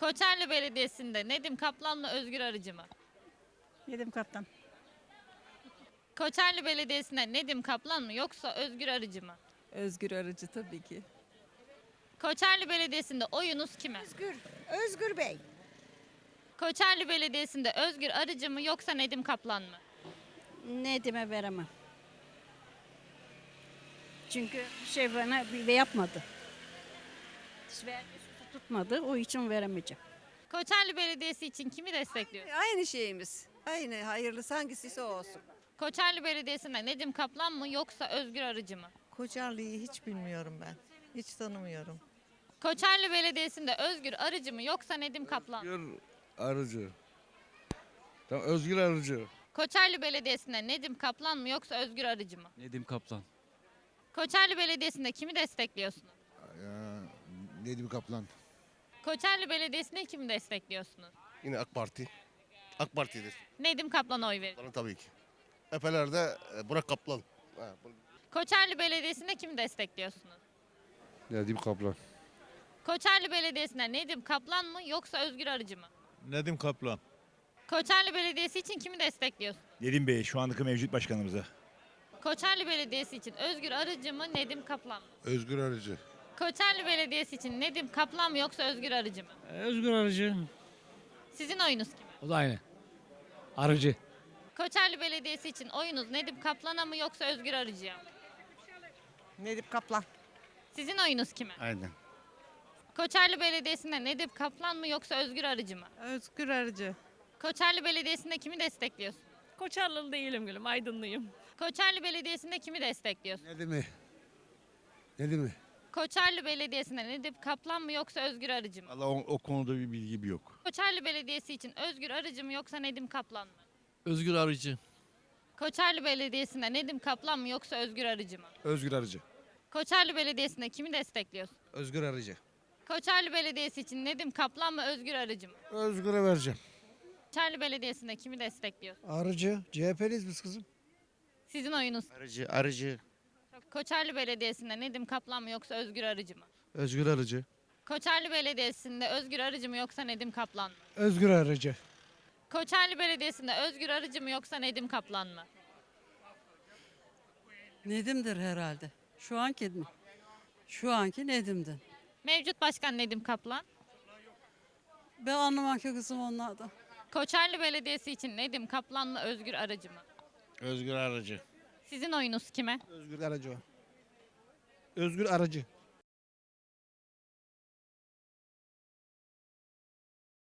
Koçerli Belediyesi'nde Nedim Kaplan mı Özgür Arıcı mı? Nedim Kaptan. Koçerli Belediyesi'nde Nedim Kaplan mı yoksa Özgür Arıcı mı? Özgür Arıcı tabii ki. Koçerli Belediyesi'nde oyunuz kime? Özgür. Özgür Bey. Koçerli Belediyesi'nde Özgür Arıcı mı yoksa Nedim Kaplan mı? Nedim'e veremem. Çünkü şey bana bir bir yapmadı. Verdi, tutmadı. O için veremeyeceğim. Koçerli Belediyesi için kimi destekliyor? Aynı şeyimiz. Aynı hayırlısı hangisiyse o olsun. Koçerli Belediyesi'nde Nedim Kaplan mı yoksa Özgür Arıcı mı? Koçarlı'yı hiç bilmiyorum ben. Hiç tanımıyorum. Koçerli Belediyesi'nde Özgür Arıcı mı yoksa Nedim Kaplan mı? Özgür Arıcı. Tamam Özgür Arıcı. Koçerli Belediyesi'nde Nedim Kaplan mı yoksa Özgür Arıcı mı? Nedim Kaplan. Koçerli Belediyesi'nde kimi destekliyorsunuz? Ya, Nedim Kaplan. Koçerli Belediyesi'nde kimi destekliyorsunuz? Yine AK Parti. AK Parti'dir. Nedim Kaplan'a oy verin. Bana tabii ki. Efeler'de e, Burak Kaplan. Ha, bu- Koçerli Belediyesi'nde kimi destekliyorsunuz? Nedim Kaplan. Koçerli Belediyesi'nde Nedim Kaplan mı yoksa Özgür Arıcı mı? Nedim Kaplan. Koçerli Belediyesi için kimi destekliyorsunuz? Nedim Bey şu andaki mevcut başkanımıza. Koçerli Belediyesi için Özgür Arıcı mı Nedim Kaplan mı? Özgür Arıcı. Koçerli Belediyesi için Nedim Kaplan mı yoksa Özgür Arıcı mı? Özgür Arıcı. Sizin oyunuz kime? O da aynı. Arıcı. Koçerli Belediyesi için oyunuz Nedim Kaplan'a mı yoksa Özgür Arıcı'ya mı? Nedim Kaplan. Sizin oyunuz kime? Aynen. Koçerli Belediyesi'nde Nedim Kaplan mı yoksa Özgür Arıcı mı? Özgür Arıcı. Koçerli Belediyesi'nde kimi destekliyorsun? Koçarlılı değilim gülüm, Aydınlıyım. Koçerli Belediyesi'nde kimi destekliyorsun? Nedim'i. Nedim'i. Koçerli Belediyesi'nde Nedim Kaplan mı yoksa Özgür Arıcı mı? Allah o, o konuda bir bilgim yok. Koçerli Belediyesi için Özgür Arıcı mı yoksa Nedim Kaplan mı? Özgür Arıcı. Koçerli Belediyesi'nde Nedim Kaplan mı yoksa Özgür Arıcı mı? Özgür Arıcı. Koçerli Belediyesi'nde kimi destekliyorsun? Özgür Arıcı. Koçerli Belediyesi için Nedim Kaplan mı Özgür Arıcı mı? Özgür'e vereceğim. Koçerli Belediyesi'nde kimi destekliyorsun? Arıcı. CHP'liyiz biz kızım. Sizin oyunuz. Arıcı, arıcı. Koçerli Belediyesi'nde Nedim Kaplan mı yoksa Özgür Arıcı mı? Özgür Arıcı. Koçerli Belediyesi'nde Özgür Arıcı mı yoksa Nedim Kaplan mı? Özgür Arıcı. Koçerli Belediyesi'nde Özgür Arıcı mı yoksa Nedim Kaplan mı? Nedim'dir herhalde. Şu anki mi? Şu anki Nedim'dir. Mevcut Başkan Nedim Kaplan. Ben anlamam ki kızım onlardan. Koçerli Belediyesi için Nedim Kaplan mı Özgür Arıcı mı? Özgür Arıcı. Sizin oyunuz kime? Özgür Arıcı o. Özgür Arıcı.